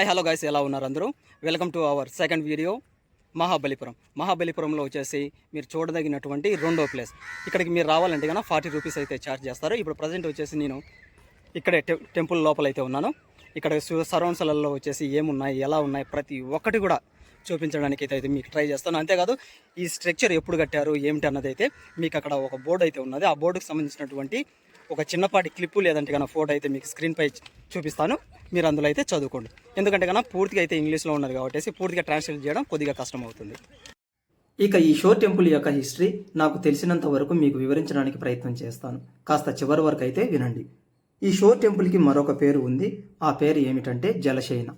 Hi hello guys ఎలా ఉన్నారు అందరూ? Welcome to our second video Mahabalipuram మహాబలిపురంలో వచ్చేసి మీరు చూడదగినటువంటి రెండో ప్లేస్ ఇక్కడికి మీరు రావాలంటే కన్నా ఫార్టీ రూపీస్ అయితే ఛార్జ్ చేస్తారు. ఇప్పుడు ప్రజెంట్ వచ్చేసి నేను ఇక్కడే టెంపుల్ లోపల అయితే ఉన్నాను. ఇక్కడ సరౌండ్స్లలో వచ్చేసి ఏమున్నాయి ఎలా ఉన్నాయి ప్రతి ఒక్కటి కూడా చూపించడానికి అయితే మీకు ట్రై చేస్తాను. అంతేకాదు ఈ స్ట్రక్చర్ ఎప్పుడు కట్టారు ఏమిటి అన్నది అయితే మీకు అక్కడ ఒక బోర్డు అయితే ఉన్నది. ఆ బోర్డుకి సంబంధించినటువంటి ఒక చిన్నపాటి క్లిప్పు లేదంటే కన్నా ఫోటో అయితే మీకు స్క్రీన్పై చూపిస్తాను. మీరు అందులో అయితే చదువుకోండి. ఎందుకంటే కన్నా పూర్తిగా అయితే ఇంగ్లీష్లో ఉన్నది కాబట్టి పూర్తిగా ట్రాన్స్లేట్ చేయడం కొద్దిగా కష్టం అవుతుంది ఇక ఈ షో టెంపుల్ యొక్క హిస్టరీ నాకు తెలిసినంత వరకు మీకు వివరించడానికి ప్రయత్నం చేస్తాను. కాస్త చివరి వరకు అయితే వినండి. ఈ షో టెంపుల్కి మరొక పేరు ఉంది. ఆ పేరు ఏమిటంటే జలశయన.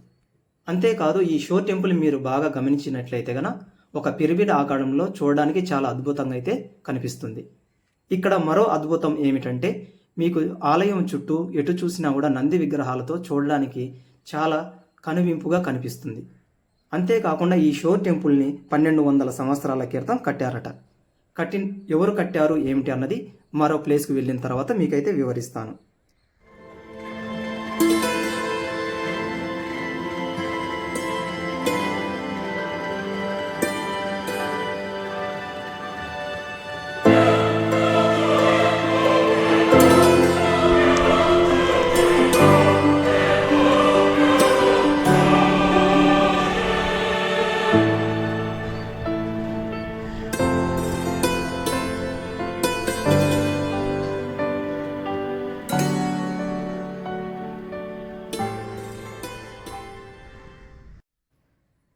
అంతేకాదు ఈ షో టెంపుల్ మీరు బాగా గమనించినట్లయితే గన ఒక పిరమిడ్ ఆకారంలో చూడడానికి చాలా అద్భుతంగా అయితే కనిపిస్తుంది. ఇక్కడ మరో అద్భుతం ఏమిటంటే మీకు ఆలయం చుట్టూ ఎటు చూసినా కూడా నంది విగ్రహాలతో చూడడానికి చాలా కనువింపుగా కనిపిస్తుంది. అంతేకాకుండా ఈ షోర్ టెంపుల్ని పన్నెండు వందల సంవత్సరాల క్రితం కట్టారట. కట్టిన ఎవరు కట్టారు ఏమిటి అన్నది మరో ప్లేస్కి వెళ్ళిన తర్వాత మీకైతే వివరిస్తాను.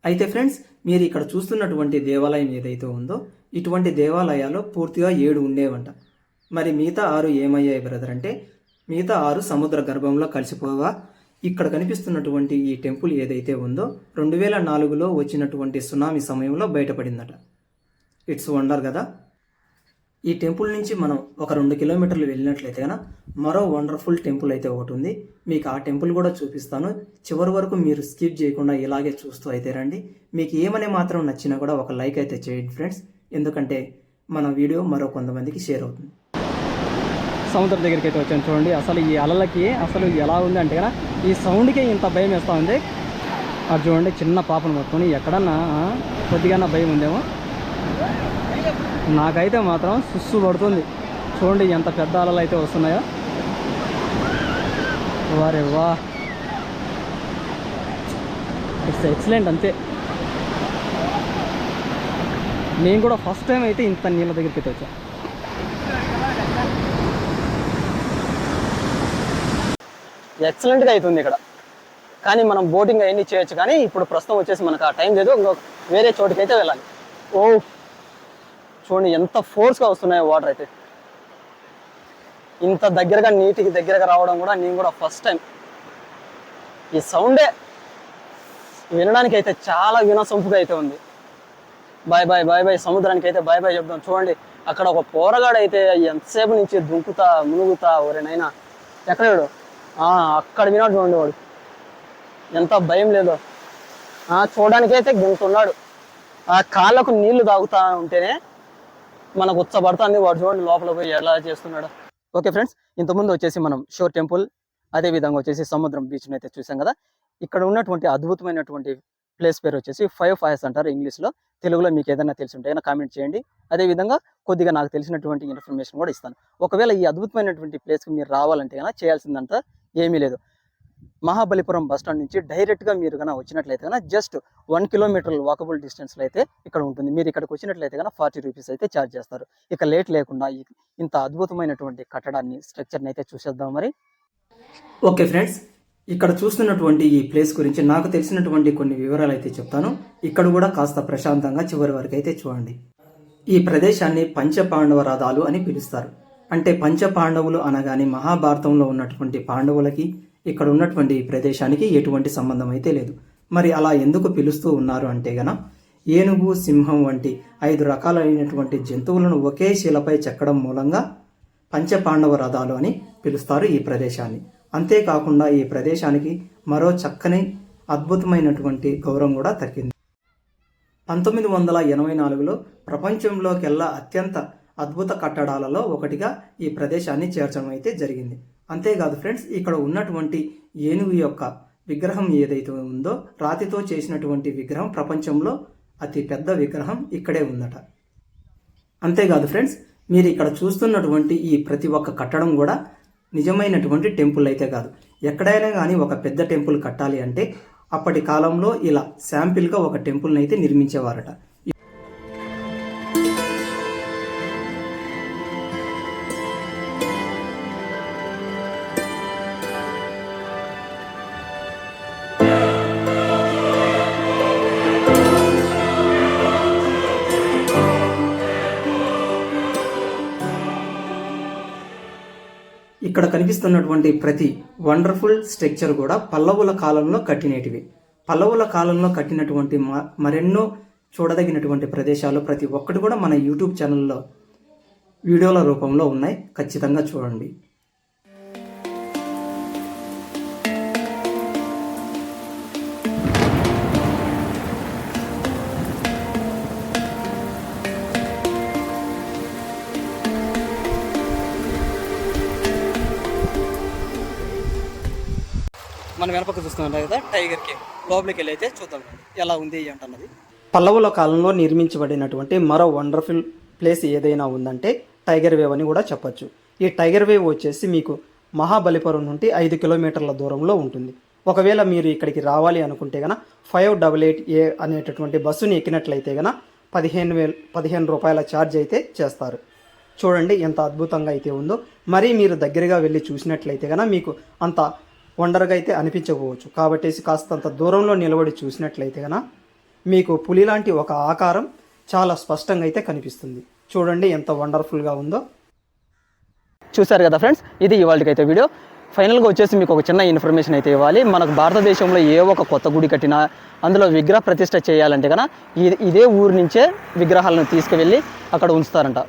అయితే ఫ్రెండ్స్ మీరు ఇక్కడ చూస్తున్నటువంటి దేవాలయం ఏదైతే ఉందో ఇటువంటి దేవాలయాలు పూర్తిగా ఏడు ఉండేవంట. మరి మిగతా ఆరు ఏమయ్యాయి బ్రదర్ అంటే మిగతా ఆరు సముద్ర గర్భంలో కలిసిపోగా ఇక్కడ కనిపిస్తున్నటువంటి ఈ టెంపుల్ ఏదైతే ఉందో రెండు వేల నాలుగులో వచ్చినటువంటి సునామీ సమయంలో బయటపడిందట. ఇట్స్ వండర్ కదా? ఈ టెంపుల్ నుంచి మనం ఒక రెండు కిలోమీటర్లు వెళ్ళినట్లయితే కనుక మరో వండర్ఫుల్ టెంపుల్ అయితే ఒకటి ఉంది. మీకు ఆ టెంపుల్ కూడా చూపిస్తాను. చివరి వరకు మీరు స్కిప్ చేయకుండా ఇలాగే చూస్తూ అయితే రండి. మీకు ఏమని మాత్రం నచ్చినా కూడా ఒక లైక్ అయితే చేయండి ఫ్రెండ్స్. ఎందుకంటే మన వీడియో మరో కొంతమందికి షేర్ అవుతుంది. సముద్రం దగ్గరికి అయితే వచ్చాను చూడండి. అసలు ఈ అలలకి అసలు ఎలా ఉంది అంటే కదా ఈ సౌండ్కే ఇంత భయం వేస్తూ ఉంది. అది చూడండి చిన్న పాపను పట్టుకొని ఎక్కడన్నా కొద్దిగా భయం ఉందేమో. నాకైతే మాత్రం సుస్సు పడుతుంది. చూడండి ఎంత పెద్ద అలలు అయితే వస్తున్నాయో. వారే వా. ఇట్స్ ఎక్సలెంట్ అంతే. నేను కూడా ఫస్ట్ టైం అయితే ఇంత నీళ్ళ దగ్గరికి అయితే వచ్చా. ఎక్సలెంట్గా అవుతుంది ఇక్కడ. కానీ మనం బోటింగ్ అవన్నీ చేయొచ్చు కానీ ఇప్పుడు ప్రస్తుతం వచ్చేసి మనకు ఆ టైం లేదు. ఇంకొక వేరే చోటుకి అయితే వెళ్ళాలి. ఓ చూడండి ఎంత ఫోర్స్గా వస్తున్నాయో వాటర్ అయితే. ఇంత దగ్గరగా నీటికి దగ్గరగా రావడం కూడా నేను కూడా ఫస్ట్ టైం ఈ సౌండే వినడానికి అయితే చాలా వినసొంపుగా అయితే ఉంది. బాయ్ బాయ్ బాయ్ బాయ్ సముద్రానికి అయితే బాయ్ బాయ్ చెప్దాం. చూడండి అక్కడ ఒక పోరగాడు అయితే ఎంతసేపు నుంచి దుంకుతా మునుగుతా ఒరేనైనా ఎక్కడాడు ఆ అక్కడ వినాడు చూడండి వాడు. ఎంత భయం లేదో. ఆ గుంతున్నాడు ఆ కాళ్ళకు నీళ్ళు తాగుతా ఉంటేనే మనకు ఉచ్చబడుతుంది వాడు చూడండి లోపల పోయి ఎలా చేస్తున్నాడు. ఓకే ఫ్రెండ్స్ ఇంతకుముందు వచ్చేసి మనం షోర్ టెంపుల్ అదే విధంగా వచ్చేసి సముద్రం బీచ్ని అయితే చూసాం కదా. ఇక్కడ ఉన్నటువంటి అద్భుతమైనటువంటి ప్లేస్ పేరు వచ్చేసి ఫైవ్ ఫైర్స్ అంటారు ఇంగ్లీష్లో. తెలుగులో మీకు ఏదైనా తెలిసి ఉంటే కామెంట్ చేయండి. అదే విధంగా కొద్దిగా నాకు తెలిసినటువంటి ఇన్ఫర్మేషన్ కూడా ఇస్తాను. ఒకవేళ ఈ అద్భుతమైనటువంటి ప్లేస్కి మీరు రావాలంటే కనుక చేయాల్సిందంతా ఏమీ లేదు. మహాబలిపురం బస్ స్టాండ్ నుంచి డైరెక్ట్గా మీరు కనుక వచ్చినట్లయితే కనుక జస్ట్ వన్ కిలోమీటర్ వాకబుల్ డిస్టెన్స్లో అయితే ఇక్కడ ఉంటుంది. మీరు ఇక్కడికి వచ్చినట్లయితే కనుక ఫార్టీ రూపీస్ అయితే ఛార్జ్ చేస్తారు. ఇక లేట్ లేకుండా ఇంత అద్భుతమైనటువంటి కట్టడాన్ని స్ట్రక్చర్ని అయితే చూసేద్దాం మరి. ఓకే ఫ్రెండ్స్ ఇక్కడ చూస్తున్నటువంటి ఈ ప్లేస్ గురించి నాకు తెలిసినటువంటి కొన్ని వివరాలు అయితే చెప్తాను. ఇక్కడ కూడా కాస్త ప్రశాంతంగా చివరి వరకు అయితే చూడండి. ఈ ప్రదేశాన్ని పంచపాండవ రథాలు అని పిలుస్తారు. అంటే పంచపాండవులు అనగానే మహాభారతంలో ఉన్నటువంటి పాండవులకి ఇక్కడ ఉన్నటువంటి ఈ ప్రదేశానికి ఎటువంటి సంబంధం అయితే లేదు. మరి అలా ఎందుకు పిలుస్తూ ఉన్నారు అంటే గన ఏనుగు సింహం వంటి ఐదు రకాలైనటువంటి జంతువులను ఒకే శిలపై చెక్కడం మూలంగా పంచపాండవ రథాలు అని పిలుస్తారు ఈ ప్రదేశాన్ని. అంతేకాకుండా ఈ ప్రదేశానికి మరో చక్కని అద్భుతమైనటువంటి గౌరవం కూడా తగ్గింది పంతొమ్మిది వందల ఎనభై నాలుగులో ప్రపంచంలోకెల్లా అత్యంత అద్భుత కట్టడాలలో ఒకటిగా ఈ ప్రదేశాన్ని చేర్చడం అయితే జరిగింది. అంతేకాదు ఫ్రెండ్స్ ఇక్కడ ఉన్నటువంటి ఏనుగు యొక్క విగ్రహం ఏదైతే ఉందో రాతితో చేసినటువంటి విగ్రహం ప్రపంచంలో అతి పెద్ద విగ్రహం ఇక్కడే ఉందట. అంతేకాదు ఫ్రెండ్స్ మీరు ఇక్కడ చూస్తున్నటువంటి ఈ ప్రతి ఒక్క కట్టడం కూడా నిజమైనటువంటి టెంపుల్ అయితే కాదు. ఎక్కడైనా కానీ ఒక పెద్ద టెంపుల్ కట్టాలి అంటే అప్పటి కాలంలో ఇలా శాంపిల్గా ఒక టెంపుల్ని అయితే నిర్మించేవారట. ఇక్కడ కనిపిస్తున్నటువంటి ప్రతి వండర్ఫుల్ స్ట్రక్చర్ కూడా పల్లవుల కాలంలో కట్టినటివి. పల్లవుల కాలంలో కట్టినటువంటి మ- మరెన్నో చూడదగినటువంటి ప్రదేశాలు ప్రతి ఒక్కటి కూడా మన యూట్యూబ్ ఛానల్లో వీడియోల రూపంలో ఉన్నాయి. ఖచ్చితంగా చూడండి. మనం వెనపక్క చూస్తున్నాం కదా టైగర్ కేవ్ లోపలికి వెళ్ళి అయితే చూద్దాం. ఎలా ఉంది ఏంటన్నది పల్లవుల కాలంలో నిర్మించబడినటువంటి మరో వండర్ఫుల్ ప్లేస్ ఏదైనా ఉందంటే టైగర్ వేవ్ అని కూడా చెప్పొచ్చు. ఈ టైగర్ వేవ్ వచ్చేసి మీకు మహాబలిపురం నుండి ఐదు కిలోమీటర్ల దూరంలో ఉంటుంది. ఒకవేళ మీరు ఇక్కడికి రావాలి అనుకుంటే గన ఫైవ్ డబల్ ఎయిట్ ఏ అనేటటువంటి బస్సుని ఎక్కినట్లయితే గన పదిహేను వేలు పదిహేను రూపాయల ఛార్జ్ అయితే చేస్తారు. చూడండి ఎంత అద్భుతంగా అయితే ఉందో. మరీ మీరు దగ్గరగా వెళ్ళి చూసినట్లయితే గన మీకు అంత వండర్గా అయితే అనిపించకపోవచ్చు. కాబట్టి కాస్తంత దూరంలో నిలబడి చూసినట్లయితే కన మీకు పులి లాంటి ఒక ఆకారం చాలా స్పష్టంగా అయితే కనిపిస్తుంది. చూడండి ఎంత వండర్ఫుల్గా ఉందో. చూశారు కదా ఫ్రెండ్స్ ఇది ఇవాళకైతే వీడియో. ఫైనల్గా వచ్చేసి మీకు ఒక చిన్న ఇన్ఫర్మేషన్ అయితే ఇవ్వాలి. మనకు భారతదేశంలో ఏ ఒక కొత్త గుడి కట్టినా అందులో విగ్రహ ప్రతిష్ట చేయాలంటే కనుక ఇదే ఊరు నుంచే విగ్రహాలను తీసుకువెళ్ళి అక్కడ ఉంచుతారంట.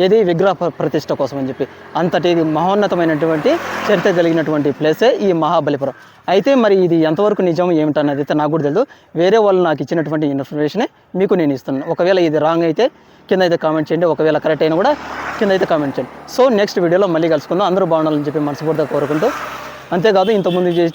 ఏది విగ్రహ ప్ర- ప్రతిష్ట కోసం అని చెప్పి అంతటి ఇది మహోన్నతమైనటువంటి చరిత్ర కలిగినటువంటి ప్లేసే ఈ మహాబలిపురం. అయితే మరి ఇది ఎంతవరకు నిజం ఏమిటన్నది అయితే నాకు కూడా తెలియదు వేరే వాళ్ళు నాకు ఇచ్చినటువంటి ఇన్ఫర్మేషనే మీకు నేను ఇస్తున్నాను. ఒకవేళ ఇది రాంగ్ అయితే కింద అయితే కామెంట్ చేయండి. ఒకవేళ కరెక్ట్ అయినా కూడా కింద అయితే కామెంట్ చేయండి. సో నెక్స్ట్ వీడియోలో మళ్ళీ కలుసుకుందాం. అందరూ బాగుండాలని చెప్పి మనస్ఫూర్తిగా కోరుకుంటూ. అంతేకాదు ఇంతకుముందు చే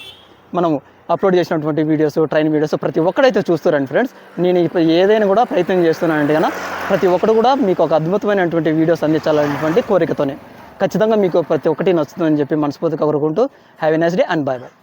మనం అప్లోడ్ చేసినటువంటి వీడియోస్ ట్రైన్ వీడియోస్ ప్రతి ఒక్కడైతే చూస్తారండి ఫ్రెండ్స్. నేను ఇప్పుడు ఏదైనా కూడా ప్రయత్నం చేస్తున్నానంటే కనుక ప్రతి ఒక్కడు కూడా మీకు ఒక అద్భుతమైనటువంటి వీడియోస్ అందించాలనేటువంటి కోరికతోనే. ఖచ్చితంగా మీకు ప్రతి ఒక్కటి నచ్చుతుందని చెప్పి మనస్ఫూర్తిగా కోరుకుంటూ have a nice day and bye bye